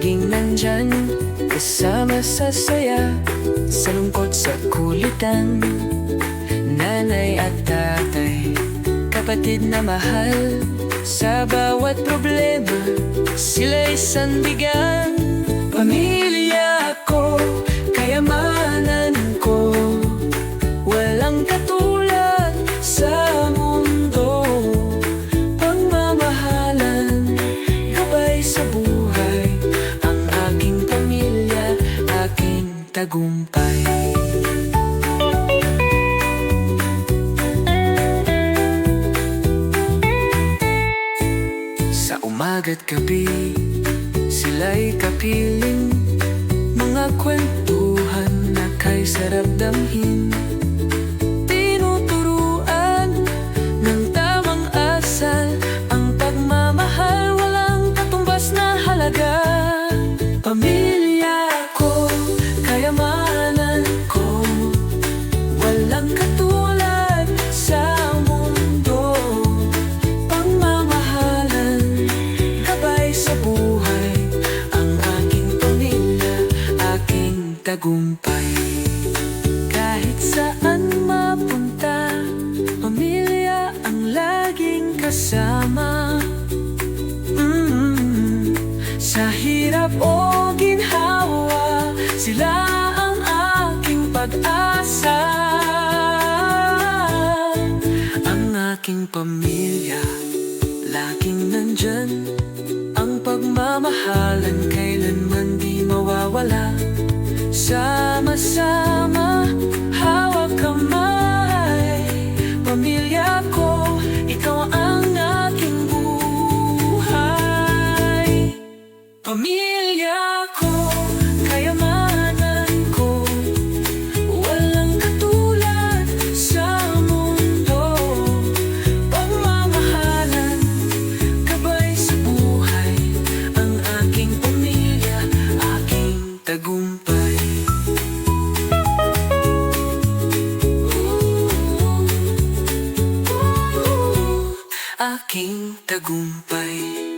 Laging nandyan, kasama sa saya Sa lungkot sa kulitan. Nanay at tatay, kapatid na mahal Sa bawat problema, sila isang bigan Pamilya ako tagumpay Sa umaga't gabi Sila'y kapiling Mga kwentuhan na kay sarap damhin tagumpay Kahit saan mapunta Pamilya ang laging kasama. Mm, Sa hirap o ginhawa Sila ang aking pag-asa. Ang aking pamilya Laging nandyan. Ang pagmamahalan Kailanman di mawawala Sama-sama Hawak kamay. Pamilya ko Ikaw ang aking buhay. Pamilya aking tagumpay.